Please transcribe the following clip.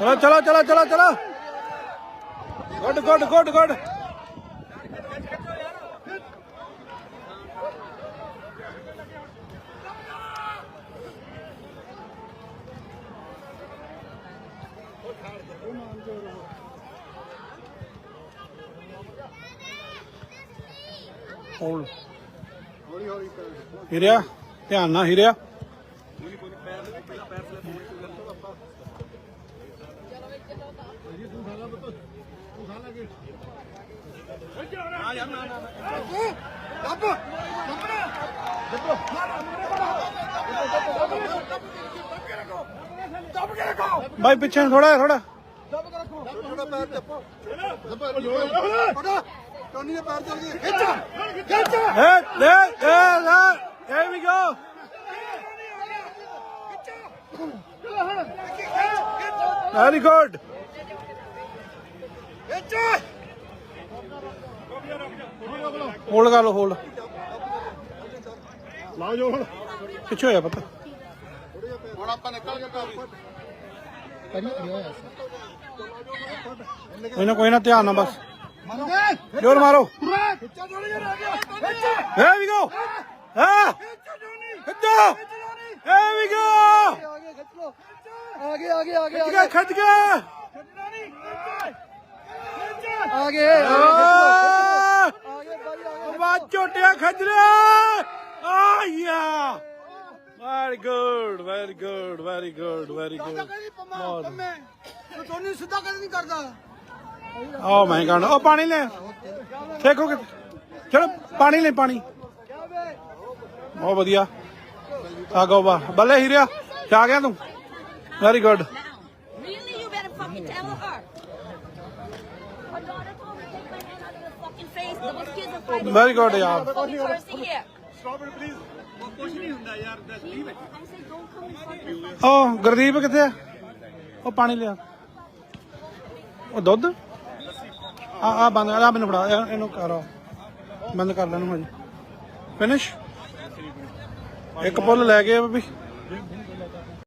ਚਲੋ ਚਲੋ ਚਲੋ ਚਲੋ ਚਲੋ ਗੁੱਡ ਗੁੱਡ ਗੁੱਡ ਗੁੱਡ ਹੋਲ ਹਿਰਿਆ ਧਿਆਨ ਨਾਲ ਹਿਰਿਆ। ਬਾਈ ਪਿੱਛੇ ਥੋੜਾ ਥੋੜਾ ਥੋੜਾ ਪੈਰ ਚੱਪੋ। ਟੋਨੀ ਦੇ ਪੈਰ ਚੱਲ ਗਏ। ਖਿੱਚ. ਹੋਲਡ ਕਰ ਲੋ ਹੋਲਡ ਲਾਓ ਜੋ ਹੁਣ। ਪਿੱਛੇ ਹੋਇਆ ਪਤਾ। ਹੁਣ ਆਪਾਂ ਨਿਕਲ ਗਏ ਕਾਫੀ ਕੋਈ ਨਾ ਕੋਈ ਨਾ ਧਿਆਨ ਨਾਲ ਬਸ। ਜੋਰ ਮਾਰੋ। There we go. ਹਾਂ। ਖਿੱਚੋ। There we go. ਆਗੇ ਆਗੇ ਆਗੇ ਆਗੇ ਖਿੱਚ ਖਿੱਚ ਆਗੇ ਆਵਾਜ਼ ਝੋਟਿਆ ਖੱਜ ਲਿਆ। ਆ ਯਾ very good very good very good very good ਕਦੀ ਪੰਮਾ ਪੰਮੇ। ਤੂੰ ਟੋਨੀ ਸਿੱਧਾ ਕਦੇ ਨਹੀਂ ਕਰਦਾ। ਓ ਮਾਈ ਗॉड ਉਹ ਪਾਣੀ ਲੈ ਫੇਕੋ ਕਿ ਚਲੋ ਪਾਣੀ ਲੈ ਪਾਣੀ ਬਹੁਤ ਵਧੀਆ ਆ ਗੋ ਬਾ ਬੱਲੇ ਹੀਰਿਆ ਛਾ ਗਿਆ ਤੂੰ very good. Fucking cursing here. Strawberry please ਕੁਝ ਨਹੀਂ ਹੁੰਦਾ ਯਾਰ. ਓ ਗੁਰਦੀਪ ਕਿੱਥੇ ਆ ਉਹ ਪਾਣੀ ਲਿਆ ਉਹ ਦੁੱਧ ਆ ਆ ਬੰਦ ਆ ਮੈਨੂੰ ਫੜਾ ਇਹ- ਇਹਨੂੰ ਕਰ। ਬੰਦ ਕਰ ਲੈਣ ਭਾਜੀ। ਫਿਨਿਸ਼ ਇੱਕ ਪੁੱਲ ਲੈ ਗਏ ਆ ਵੀ